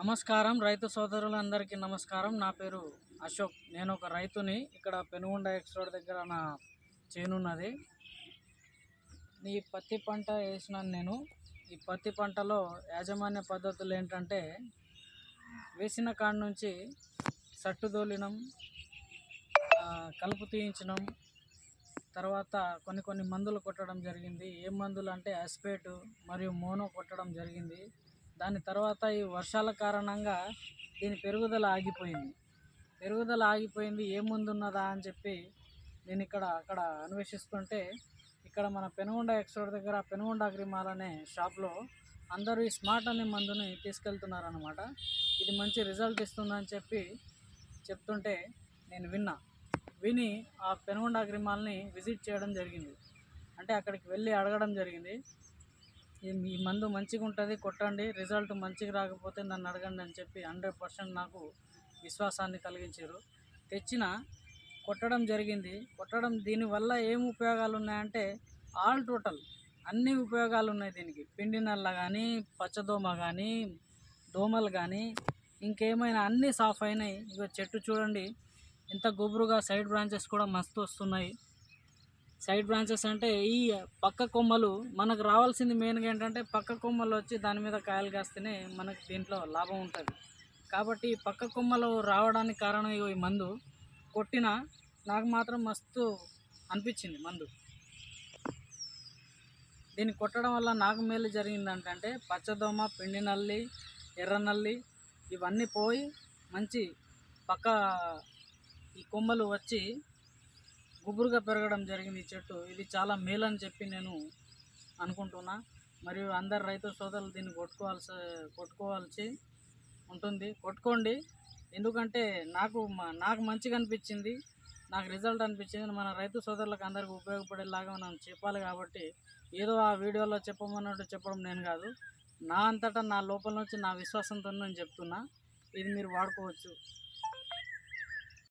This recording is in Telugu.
నమస్కారం రైతు సోదరులందరికీ నమస్కారం. నా పేరు అశోక్. నేను ఒక రైతుని ఇక్కడ పెనుగొండ ఎక్స్ రోడ్ దగ్గర నా చేనున్నది. ఈ పత్తి పంట వేసినాను నేను. ఈ పత్తి పంటలో యాజమాన్య పద్ధతులు ఏంటంటే వేసిన కాడ నుంచి సట్టు దోలినం కలుపు తీయించడం తర్వాత కొన్ని కొన్ని మందులు కొట్టడం జరిగింది. ఏ మందులు అంటే అస్పేటు మరియు మోనో కొట్టడం జరిగింది. దాని తర్వాత ఈ వర్షాల కారణంగా దీని పెరుగుదల ఆగిపోయింది. పెరుగుదల ఆగిపోయింది ఏ ఉన్నదా అని చెప్పి నేను ఇక్కడ అక్కడ అన్వేషిస్తుంటే ఇక్కడ మన పెనుగొండ ఎక్స్రోడ్ దగ్గర పెనుగొండ అగ్రిమాల్ అనే షాప్లో అందరూ ఈ స్మార్ట్ అనే మందుని తీసుకెళ్తున్నారనమాట ఇది మంచి రిజల్ట్ ఇస్తుందని చెప్పి చెప్తుంటే నేను విన్నా. విని ఆ పెనుగొండ అగ్రిమాల్ని విజిట్ చేయడం జరిగింది. అంటే అక్కడికి వెళ్ళి అడగడం జరిగింది. ఈ మందు మంచిగా ఉంటుంది కొట్టండి రిజల్ట్ మంచిగా రాకపోతే నన్ను అడగండి అని చెప్పి హండ్రెడ్ పర్సెంట్ నాకు విశ్వాసాన్ని కలిగించారు. తెచ్చిన కొట్టడం జరిగింది. కొట్టడం దీనివల్ల ఏం ఉపయోగాలు ఉన్నాయంటే ఆల్ టోటల్ అన్ని ఉపయోగాలు ఉన్నాయి దీనికి. పిండి నల్ల కానీ పచ్చదోమ కానీ దోమలు కానీ ఇంకేమైనా అన్నీ సాఫ్ అయినాయి. ఇగో చెట్టు చూడండి ఇంత గుబురుగా సైడ్ బ్రాంచెస్ కూడా మస్తు వస్తున్నాయి. సైడ్ బ్రాంచెస్ అంటే ఈ పక్క కొమ్మలు మనకు రావాల్సింది మెయిన్గా ఏంటంటే పక్క కొమ్మలు వచ్చి దాని మీద కాయలు కాస్తేనే మనకి దీంట్లో లాభం ఉంటుంది. కాబట్టి పక్క కొమ్మలు రావడానికి కారణం ఇగో ఈ మందు. కొట్టిన నాకు మాత్రం మస్తు అనిపించింది మందు. దీన్ని కొట్టడం వల్ల నాకు మేలు జరిగింది ఏంటంటే పచ్చదోమ పిండి నల్లి ఎర్ర నల్లి ఇవన్నీ పోయి మంచి పక్క ఈ కొమ్మలు వచ్చి గుబురుగా పెరగడం జరిగింది ఈ చెట్టు. ఇది చాలా మేలు అని చెప్పి నేను అనుకుంటున్నా. మరియు అందరు రైతు సోదరులు దీన్ని కొట్టుకోవాల్సి కొట్టుకోవాల్సి ఉంటుంది. కొట్టుకోండి. ఎందుకంటే నాకు నాకు మంచిగా అనిపించింది. నాకు రిజల్ట్ అనిపించింది. మన రైతు సోదరులకు అందరికీ ఉపయోగపడేలాగా మనం చెప్పాలి కాబట్టి ఏదో ఆ వీడియోలో చెప్పమన్నట్టు చెప్పడం నేను కాదు. నా అంతటా నా లోపల నుంచి నా విశ్వాసంతో నేను చెప్తున్నా. ఇది మీరు వాడుకోవచ్చు.